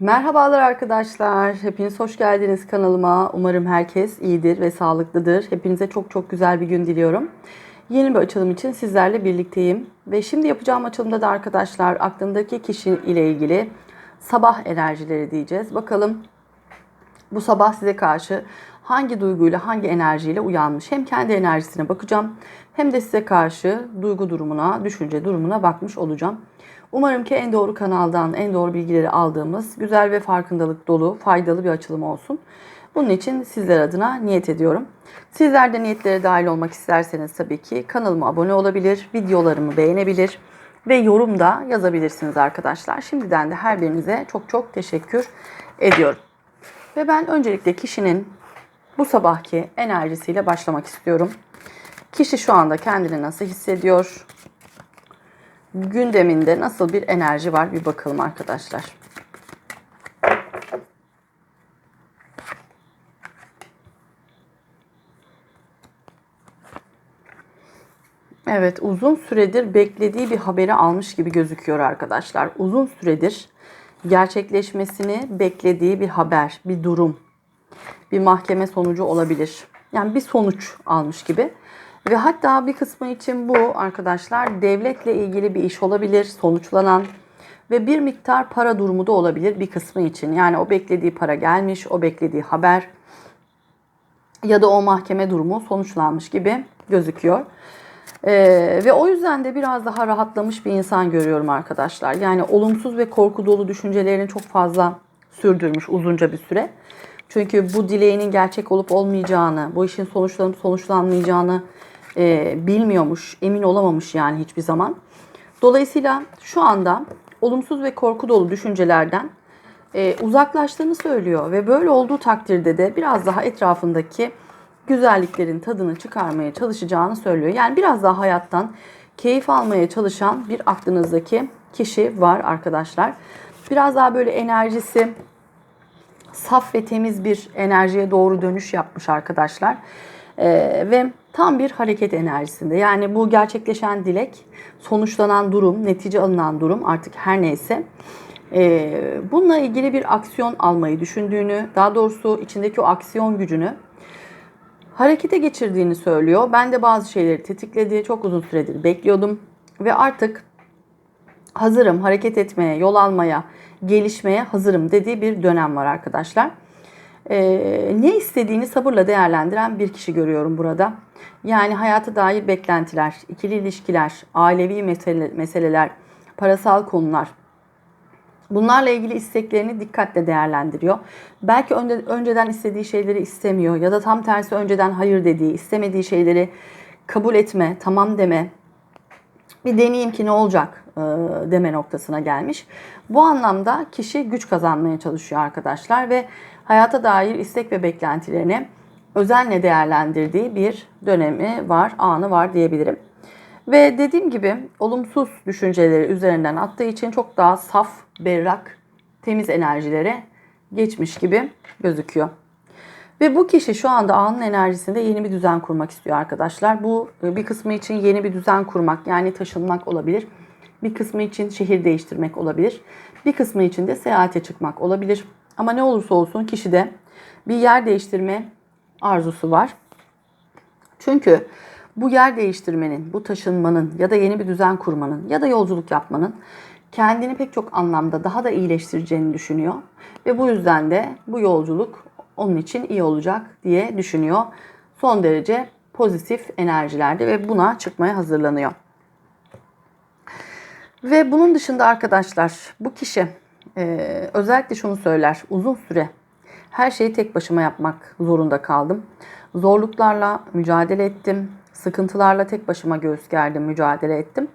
Merhabalar arkadaşlar. Hepiniz hoş geldiniz kanalıma. Umarım herkes iyidir ve sağlıklıdır. Hepinize çok çok güzel bir gün diliyorum. Yeni bir açılım için sizlerle birlikteyim. Ve şimdi yapacağım açılımda da arkadaşlar aklındaki kişi ile ilgili sabah enerjileri diyeceğiz. Bakalım bu sabah size karşı hangi duyguyla, hangi enerjiyle uyanmış. Hem kendi enerjisine bakacağım hem de size karşı duygu durumuna, düşünce durumuna bakmış olacağım. Umarım ki en doğru kanaldan en doğru bilgileri aldığımız güzel ve farkındalık dolu, faydalı bir açılım olsun. Bunun için sizler adına niyet ediyorum. Sizler de niyetlere dahil olmak isterseniz tabii ki kanalıma abone olabilir, videolarımı beğenebilir ve yorum da yazabilirsiniz arkadaşlar. Şimdiden de her birinize çok çok teşekkür ediyorum. Ve ben öncelikle kişinin bu sabahki enerjisiyle başlamak istiyorum. Kişi şu anda kendini nasıl hissediyor? Gündeminde nasıl bir enerji var bir bakalım arkadaşlar. Evet uzun süredir beklediği bir haberi almış gibi gözüküyor arkadaşlar. Uzun süredir gerçekleşmesini beklediği bir haber, bir durum, bir mahkeme sonucu olabilir. Yani bir sonuç almış gibi. Ve hatta bir kısmı için bu arkadaşlar devletle ilgili bir iş olabilir, sonuçlanan ve bir miktar para durumu da olabilir bir kısmı için. Yani o beklediği para gelmiş, o beklediği haber ya da o mahkeme durumu sonuçlanmış gibi gözüküyor. Ee, ve o yüzden de biraz daha rahatlamış bir insan görüyorum arkadaşlar. Yani olumsuz ve korku dolu düşüncelerini çok fazla sürdürmüş uzunca bir süre. Çünkü bu dileğinin gerçek olup olmayacağını, bu işin sonuçlanıp sonuçlanmayacağını e, bilmiyormuş, emin olamamış yani hiçbir zaman. Dolayısıyla şu anda olumsuz ve korku dolu düşüncelerden e, uzaklaştığını söylüyor ve böyle olduğu takdirde de biraz daha etrafındaki güzelliklerin tadını çıkarmaya çalışacağını söylüyor. Yani biraz daha hayattan keyif almaya çalışan bir aklınızdaki kişi var arkadaşlar. Biraz daha böyle enerjisi saf ve temiz bir enerjiye doğru dönüş yapmış arkadaşlar. Ee, ve tam bir hareket enerjisinde. Yani bu gerçekleşen dilek, sonuçlanan durum, netice alınan durum artık her neyse. Ee, bununla ilgili bir aksiyon almayı düşündüğünü, daha doğrusu içindeki o aksiyon gücünü harekete geçirdiğini söylüyor. Ben de bazı şeyleri tetikledi. Çok uzun süredir bekliyordum ve artık hazırım hareket etmeye, yol almaya, gelişmeye hazırım dediği bir dönem var arkadaşlar. Ee, ne istediğini sabırla değerlendiren bir kişi görüyorum burada. Yani hayata dair beklentiler, ikili ilişkiler, ailevi mesele, meseleler, parasal konular, Bunlarla ilgili isteklerini dikkatle değerlendiriyor. Belki önde, önceden istediği şeyleri istemiyor ya da tam tersi önceden hayır dediği, istemediği şeyleri kabul etme, tamam deme, bir deneyeyim ki ne olacak e, deme noktasına gelmiş. Bu anlamda kişi güç kazanmaya çalışıyor arkadaşlar ve hayata dair istek ve beklentilerini özenle değerlendirdiği bir dönemi var, anı var diyebilirim. Ve dediğim gibi olumsuz düşünceleri üzerinden attığı için çok daha saf, berrak, temiz enerjilere geçmiş gibi gözüküyor. Ve bu kişi şu anda anın enerjisinde yeni bir düzen kurmak istiyor arkadaşlar. Bu bir kısmı için yeni bir düzen kurmak yani taşınmak olabilir. Bir kısmı için şehir değiştirmek olabilir. Bir kısmı için de seyahate çıkmak olabilir. Ama ne olursa olsun kişide bir yer değiştirme arzusu var. Çünkü bu yer değiştirmenin, bu taşınmanın ya da yeni bir düzen kurmanın ya da yolculuk yapmanın kendini pek çok anlamda daha da iyileştireceğini düşünüyor. Ve bu yüzden de bu yolculuk onun için iyi olacak diye düşünüyor. Son derece pozitif enerjilerde ve buna çıkmaya hazırlanıyor. Ve bunun dışında arkadaşlar bu kişi e, özellikle şunu söyler. Uzun süre her şeyi tek başıma yapmak zorunda kaldım. Zorluklarla mücadele ettim. Sıkıntılarla tek başıma göğüs gerdim, mücadele ettim.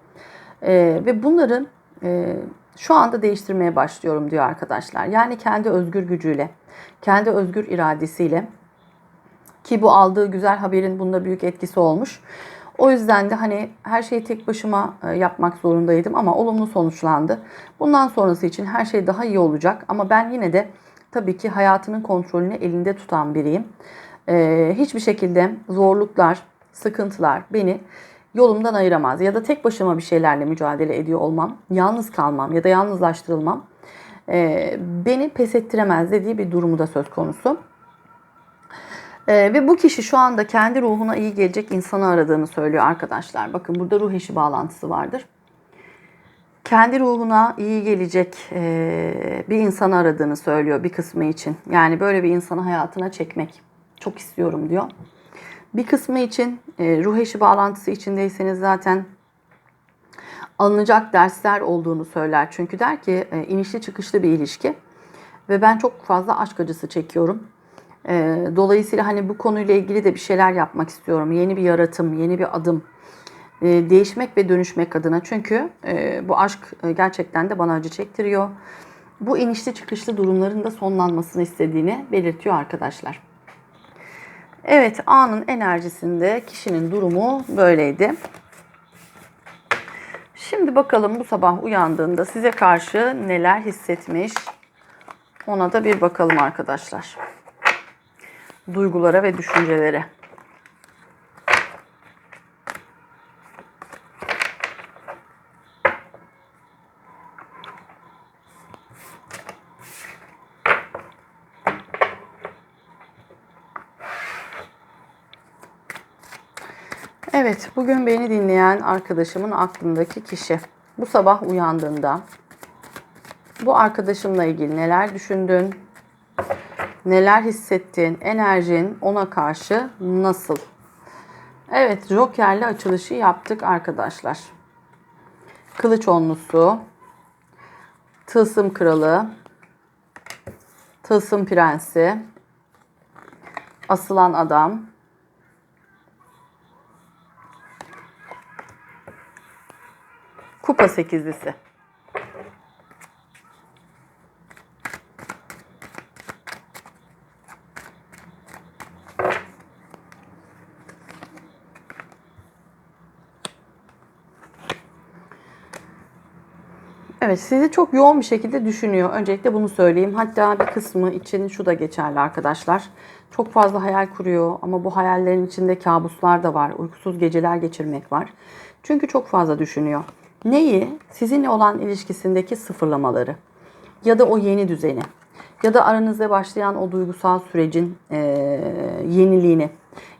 E, ve bunların e, şu anda değiştirmeye başlıyorum diyor arkadaşlar. Yani kendi özgür gücüyle, kendi özgür iradesiyle ki bu aldığı güzel haberin bunda büyük etkisi olmuş. O yüzden de hani her şeyi tek başıma e, yapmak zorundaydım ama olumlu sonuçlandı. Bundan sonrası için her şey daha iyi olacak ama ben yine de tabii ki hayatının kontrolünü elinde tutan biriyim. Ee, hiçbir şekilde zorluklar, sıkıntılar beni yolumdan ayıramaz. Ya da tek başıma bir şeylerle mücadele ediyor olmam, yalnız kalmam ya da yalnızlaştırılmam e, beni pes ettiremez dediği bir durumu da söz konusu. E, ve bu kişi şu anda kendi ruhuna iyi gelecek insanı aradığını söylüyor arkadaşlar. Bakın burada ruh eşi bağlantısı vardır. Kendi ruhuna iyi gelecek e, bir insanı aradığını söylüyor bir kısmı için. Yani böyle bir insanı hayatına çekmek çok istiyorum diyor. Bir kısmı için e, ruh eşi bağlantısı içindeyseniz zaten alınacak dersler olduğunu söyler. Çünkü der ki e, inişli çıkışlı bir ilişki ve ben çok fazla aşk acısı çekiyorum. E, dolayısıyla hani bu konuyla ilgili de bir şeyler yapmak istiyorum. Yeni bir yaratım, yeni bir adım. E, değişmek ve dönüşmek adına. Çünkü e, bu aşk e, gerçekten de bana acı çektiriyor. Bu inişli çıkışlı durumların da sonlanmasını istediğini belirtiyor arkadaşlar. Evet anın enerjisinde kişinin durumu böyleydi. Şimdi bakalım bu sabah uyandığında size karşı neler hissetmiş. Ona da bir bakalım arkadaşlar. Duygulara ve düşüncelere. Evet, bugün beni dinleyen arkadaşımın aklındaki kişi. Bu sabah uyandığında bu arkadaşımla ilgili neler düşündün? Neler hissettin? Enerjin ona karşı nasıl? Evet, Joker'le açılışı yaptık arkadaşlar. Kılıç onlusu, Tılsım Kralı, Tılsım Prensi, Asılan Adam, Kupa sekizlisi. Evet sizi çok yoğun bir şekilde düşünüyor. Öncelikle bunu söyleyeyim. Hatta bir kısmı için şu da geçerli arkadaşlar. Çok fazla hayal kuruyor ama bu hayallerin içinde kabuslar da var. Uykusuz geceler geçirmek var. Çünkü çok fazla düşünüyor. Neyi? Sizinle olan ilişkisindeki sıfırlamaları ya da o yeni düzeni ya da aranızda başlayan o duygusal sürecin e, yeniliğini.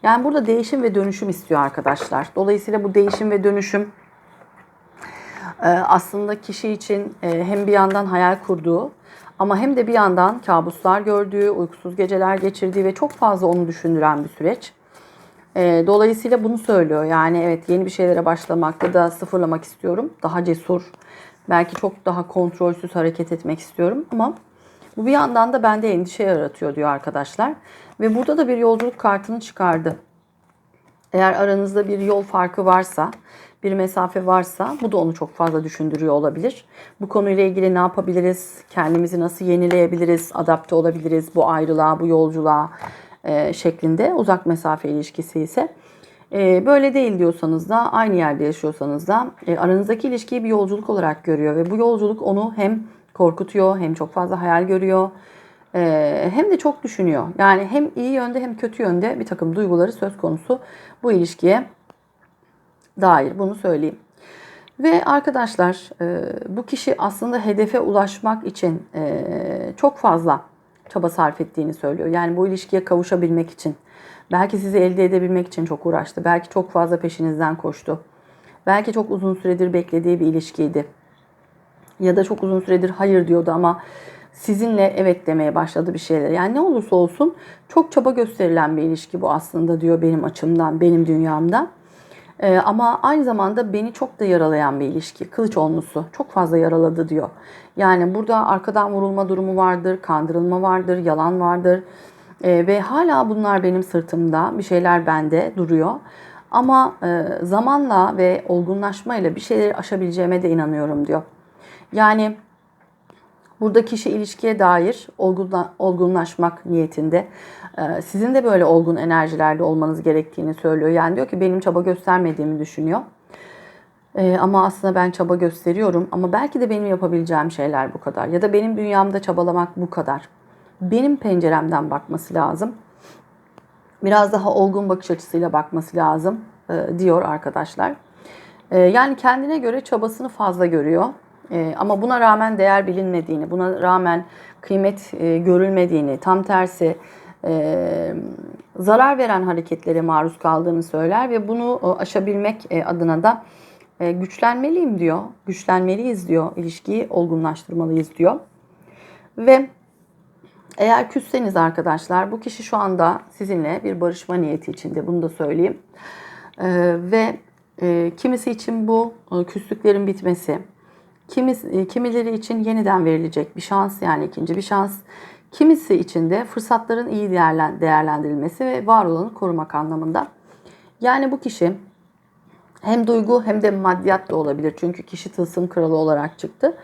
Yani burada değişim ve dönüşüm istiyor arkadaşlar. Dolayısıyla bu değişim ve dönüşüm aslında kişi için e, hem bir yandan hayal kurduğu ama hem de bir yandan kabuslar gördüğü, uykusuz geceler geçirdiği ve çok fazla onu düşündüren bir süreç. E, dolayısıyla bunu söylüyor. Yani evet yeni bir şeylere başlamak ya da sıfırlamak istiyorum. Daha cesur, belki çok daha kontrolsüz hareket etmek istiyorum ama bu bir yandan da bende endişe yaratıyor diyor arkadaşlar. Ve burada da bir yolculuk kartını çıkardı. Eğer aranızda bir yol farkı varsa, bir mesafe varsa bu da onu çok fazla düşündürüyor olabilir. Bu konuyla ilgili ne yapabiliriz? Kendimizi nasıl yenileyebiliriz? Adapte olabiliriz bu ayrılığa, bu yolculuğa e, şeklinde uzak mesafe ilişkisi ise. E, böyle değil diyorsanız da aynı yerde yaşıyorsanız da e, aranızdaki ilişkiyi bir yolculuk olarak görüyor ve bu yolculuk onu hem korkutuyor hem çok fazla hayal görüyor e, hem de çok düşünüyor. Yani hem iyi yönde hem kötü yönde bir takım duyguları söz konusu bu ilişkiye dair bunu söyleyeyim. Ve arkadaşlar e, bu kişi aslında hedefe ulaşmak için e, çok fazla çaba sarf ettiğini söylüyor. Yani bu ilişkiye kavuşabilmek için, belki sizi elde edebilmek için çok uğraştı. Belki çok fazla peşinizden koştu. Belki çok uzun süredir beklediği bir ilişkiydi. Ya da çok uzun süredir hayır diyordu ama sizinle evet demeye başladı bir şeyler. Yani ne olursa olsun çok çaba gösterilen bir ilişki bu aslında diyor benim açımdan, benim dünyamda. Ee, ama aynı zamanda beni çok da yaralayan bir ilişki. Kılıç olmusu çok fazla yaraladı diyor. Yani burada arkadan vurulma durumu vardır, kandırılma vardır, yalan vardır. Ee, ve hala bunlar benim sırtımda, bir şeyler bende duruyor. Ama e, zamanla ve olgunlaşmayla bir şeyleri aşabileceğime de inanıyorum diyor. Yani Burada kişi ilişkiye dair olgunlaşmak niyetinde. Ee, sizin de böyle olgun enerjilerde olmanız gerektiğini söylüyor. Yani diyor ki benim çaba göstermediğimi düşünüyor. Ee, ama aslında ben çaba gösteriyorum. Ama belki de benim yapabileceğim şeyler bu kadar. Ya da benim dünyamda çabalamak bu kadar. Benim penceremden bakması lazım. Biraz daha olgun bakış açısıyla bakması lazım e, diyor arkadaşlar. E, yani kendine göre çabasını fazla görüyor. E, ama buna rağmen değer bilinmediğini, buna rağmen kıymet e, görülmediğini, tam tersi e, zarar veren hareketlere maruz kaldığını söyler ve bunu e, aşabilmek e, adına da e, güçlenmeliyim diyor. Güçlenmeliyiz diyor. İlişkiyi olgunlaştırmalıyız diyor. Ve eğer küsseniz arkadaşlar bu kişi şu anda sizinle bir barışma niyeti içinde bunu da söyleyeyim. Ee, ve e, kimisi için bu e, küslüklerin bitmesi, kimisi, e, kimileri için yeniden verilecek bir şans yani ikinci bir şans. Kimisi için de fırsatların iyi değerlendirilmesi ve var olanı korumak anlamında. Yani bu kişi hem duygu hem de maddiyat da olabilir. Çünkü kişi tılsım kralı olarak çıktı.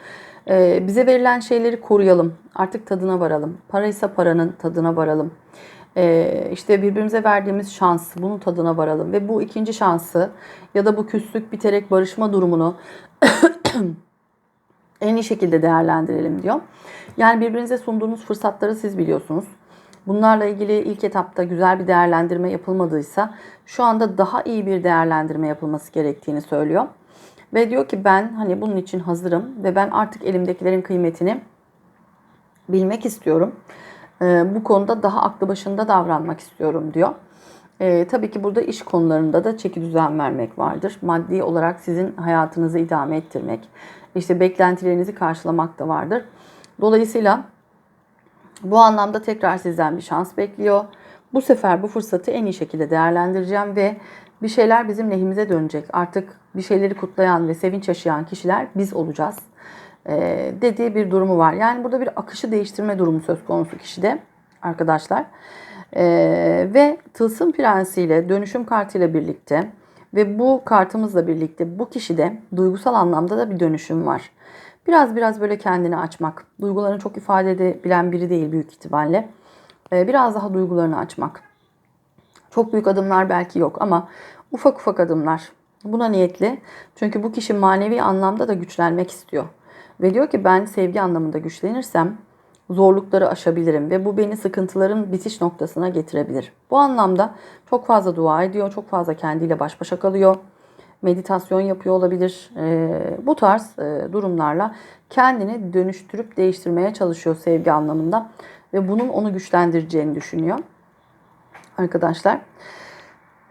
Ee, bize verilen şeyleri koruyalım. Artık tadına varalım. Paraysa paranın tadına varalım. Ee, işte birbirimize verdiğimiz şans, bunun tadına varalım. Ve bu ikinci şansı ya da bu küslük biterek barışma durumunu en iyi şekilde değerlendirelim diyor. Yani birbirinize sunduğunuz fırsatları siz biliyorsunuz. Bunlarla ilgili ilk etapta güzel bir değerlendirme yapılmadıysa şu anda daha iyi bir değerlendirme yapılması gerektiğini söylüyor. Ve diyor ki ben hani bunun için hazırım ve ben artık elimdekilerin kıymetini bilmek istiyorum. Ee, bu konuda daha aklı başında davranmak istiyorum diyor. Ee, tabii ki burada iş konularında da çeki düzen vermek vardır. Maddi olarak sizin hayatınızı idame ettirmek, işte beklentilerinizi karşılamak da vardır. Dolayısıyla bu anlamda tekrar sizden bir şans bekliyor. Bu sefer bu fırsatı en iyi şekilde değerlendireceğim ve bir şeyler bizim lehimize dönecek. Artık bir şeyleri kutlayan ve sevinç yaşayan kişiler biz olacağız ee, dediği bir durumu var. Yani burada bir akışı değiştirme durumu söz konusu kişide arkadaşlar. Ee, ve Tılsım Prensi ile dönüşüm kartıyla birlikte ve bu kartımızla birlikte bu kişide duygusal anlamda da bir dönüşüm var. Biraz biraz böyle kendini açmak. Duygularını çok ifade edebilen biri değil büyük ihtimalle. Ee, biraz daha duygularını açmak. Çok büyük adımlar belki yok ama ufak ufak adımlar. Buna niyetli. Çünkü bu kişi manevi anlamda da güçlenmek istiyor. Ve diyor ki ben sevgi anlamında güçlenirsem zorlukları aşabilirim ve bu beni sıkıntıların bitiş noktasına getirebilir. Bu anlamda çok fazla dua ediyor, çok fazla kendiyle baş başa kalıyor. Meditasyon yapıyor olabilir. E, bu tarz e, durumlarla kendini dönüştürüp değiştirmeye çalışıyor sevgi anlamında. Ve bunun onu güçlendireceğini düşünüyor arkadaşlar.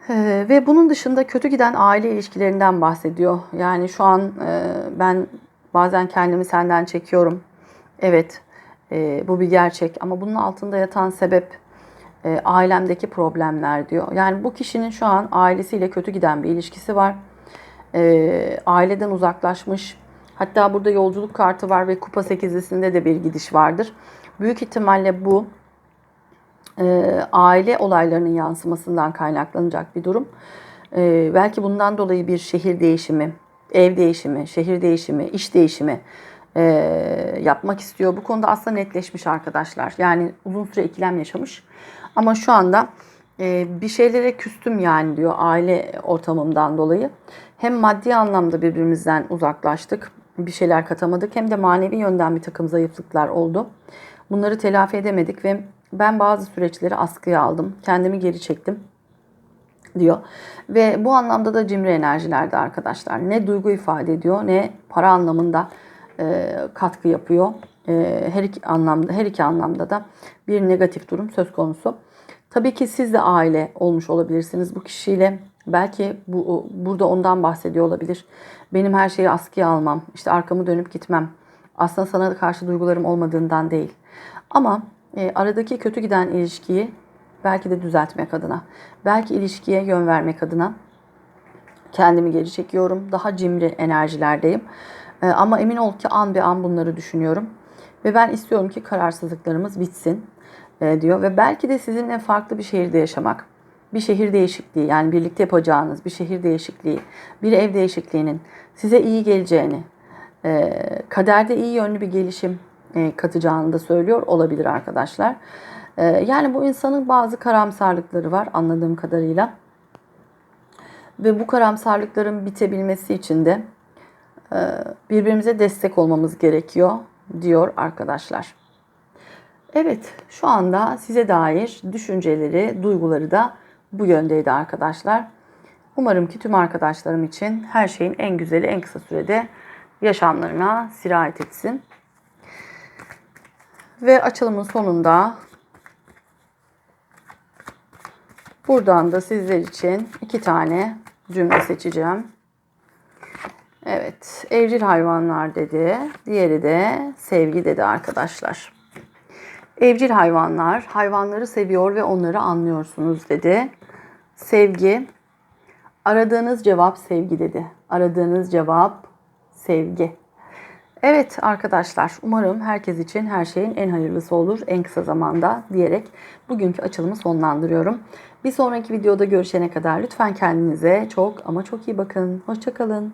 Ee, ve bunun dışında kötü giden aile ilişkilerinden bahsediyor. Yani şu an e, ben bazen kendimi senden çekiyorum. Evet e, bu bir gerçek ama bunun altında yatan sebep e, ailemdeki problemler diyor. Yani bu kişinin şu an ailesiyle kötü giden bir ilişkisi var. E, aileden uzaklaşmış. Hatta burada yolculuk kartı var ve kupa sekizlisinde de bir gidiş vardır. Büyük ihtimalle bu e, aile olaylarının yansımasından kaynaklanacak bir durum. E, belki bundan dolayı bir şehir değişimi, ev değişimi, şehir değişimi, iş değişimi e, yapmak istiyor. Bu konuda aslında netleşmiş arkadaşlar. Yani uzun süre ikilem yaşamış. Ama şu anda e, bir şeylere küstüm yani diyor aile ortamımdan dolayı. Hem maddi anlamda birbirimizden uzaklaştık. Bir şeyler katamadık. Hem de manevi yönden bir takım zayıflıklar oldu. Bunları telafi edemedik ve ben bazı süreçleri askıya aldım. Kendimi geri çektim diyor. Ve bu anlamda da cimri enerjilerde arkadaşlar. Ne duygu ifade ediyor ne para anlamında e, katkı yapıyor. E, her iki anlamda her iki anlamda da bir negatif durum söz konusu. Tabii ki siz de aile olmuş olabilirsiniz bu kişiyle. Belki bu burada ondan bahsediyor olabilir. Benim her şeyi askıya almam, işte arkamı dönüp gitmem. Aslında sana karşı duygularım olmadığından değil. Ama e, aradaki kötü giden ilişkiyi belki de düzeltmek adına, belki ilişkiye yön vermek adına kendimi geri çekiyorum. Daha cimri enerjilerdeyim. E, ama emin ol ki an bir an bunları düşünüyorum. Ve ben istiyorum ki kararsızlıklarımız bitsin e, diyor. Ve belki de sizinle farklı bir şehirde yaşamak, bir şehir değişikliği yani birlikte yapacağınız bir şehir değişikliği, bir ev değişikliğinin size iyi geleceğini, e, kaderde iyi yönlü bir gelişim e, katacağını da söylüyor olabilir arkadaşlar. Yani bu insanın bazı karamsarlıkları var anladığım kadarıyla. Ve bu karamsarlıkların bitebilmesi için de birbirimize destek olmamız gerekiyor diyor arkadaşlar. Evet şu anda size dair düşünceleri, duyguları da bu yöndeydi arkadaşlar. Umarım ki tüm arkadaşlarım için her şeyin en güzeli en kısa sürede yaşamlarına sirayet etsin. Ve açılımın sonunda buradan da sizler için iki tane cümle seçeceğim. Evet, evcil hayvanlar dedi. Diğeri de sevgi dedi arkadaşlar. Evcil hayvanlar, hayvanları seviyor ve onları anlıyorsunuz dedi. Sevgi, aradığınız cevap sevgi dedi. Aradığınız cevap sevgi. Evet arkadaşlar, umarım herkes için her şeyin en hayırlısı olur en kısa zamanda diyerek bugünkü açılımı sonlandırıyorum. Bir sonraki videoda görüşene kadar lütfen kendinize çok ama çok iyi bakın. Hoşçakalın.